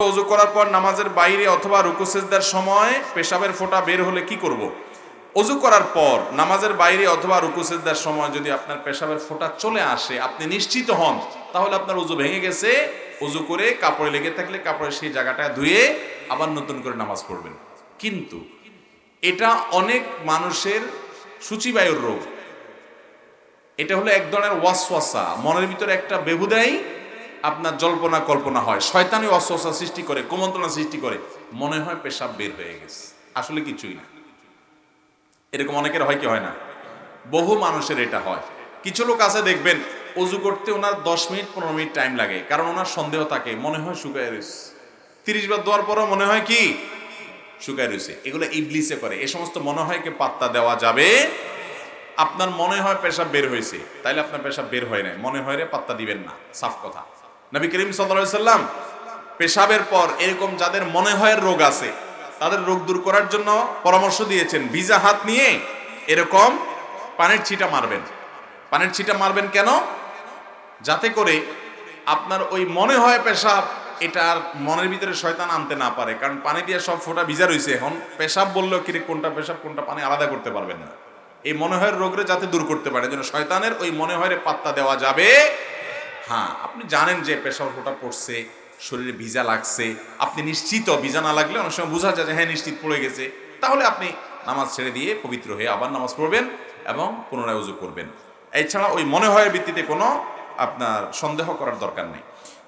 অজু করার পর নামাজের বাইরে অথবা রুকুসেজদার সময় পেশাবের ফোঁটা বের হলে কি করব। অজু করার পর নামাজের বাইরে অথবা রুকুসেজদার সময় যদি আপনার পেশাবের ফোঁটা চলে আসে, আপনি নিশ্চিত হন, তাহলে আপনার উজু ভেঙে গেছে। উজু করে কাপড়ে লেগে থাকলে কাপড়ে সেই জায়গাটা ধুয়ে আবার নতুন করে নামাজ পড়বেন। কিন্তু এটা অনেক মানুষের সূচিবায়ুর রোগ। এটা হলো এক ধরনের ওয়াসওয়াসা, মনের ভিতরে একটা বেহুদাই আপনার জল্পনা কল্পনা হয়। শয়তানি ওয়াসওয়াসা সৃষ্টি করে, কুমন্ত্রণা সৃষ্টি করে, মনে হয় পেশাব বের হয়ে গেছে। আসলে কিছুই না। এরকম অনেকের হয় কি হয় না? বহু মানুষের এটা হয়। কিছু লোক আছে দেখবেন অজু করতে ওনার দশ মিনিট, পনেরো মিনিট টাইম লাগে, কারণ ওনার সন্দেহ থাকে, মনে হয় শুকায় রয়েছে। তিরিশ বার দেওয়ার পরও মনে হয় কি? শুকায় রয়েছে। এগুলো ইবলিসে করে। এ সমস্ত মনে হয় কি পাত্তা দেওয়া যাবে? আপনার মনে হয় পেশাব বের হয়েছে, তাইলে আপনার পেশাব বের হয় নাই। মনে হয় রে, পাত্তা দিবেন না। সাফ কথা। নবী করিম সাল্লাম পেশাবের পর এরকম যাদের মনে হয় রোগ আছে, তাদের রোগ দূর করার জন্য পরামর্শ দিয়েছেন, ভিজা হাত নিয়ে এরকম পানির ছিটা মারবেন। পানির ছিটা মারবেন কেন? যাতে করে আপনার ওই মনে হয় পেশাব এটা আর মনের ভিতরে শয়তান আনতে না পারে, কারণ পানি দিয়ে সব ফোঁটা ভিজা রয়েছে এখন পেশাব বললেও কি কোনটা পেশাব, কোনটা পানি আলাদা করতে পারবেন না। এই মনে হয় রোগরে যাতে দূর করতে পারে, যেন শয়তানের ওই মনে হয় পাত্তা দেওয়া যাবে হ্যাঁ আপনি জানেন যে প্রেশার ফোটা পড়ছে, শরীরে ভিজা লাগছে, আপনি নিশ্চিত ভিজা না লাগলে অনেক সময় বোঝা যায় যে হ্যাঁ নিশ্চিত পড়ে গেছে। তাহলে আপনি নামাজ ছেড়ে দিয়ে পবিত্র হয়ে আবার নামাজ পড়বেন এবং পুনরায় উজু করবেন। এছাড়া ওই মনে হয় ভিত্তিতে কোনো আপনার সন্দেহ করার দরকার নেই।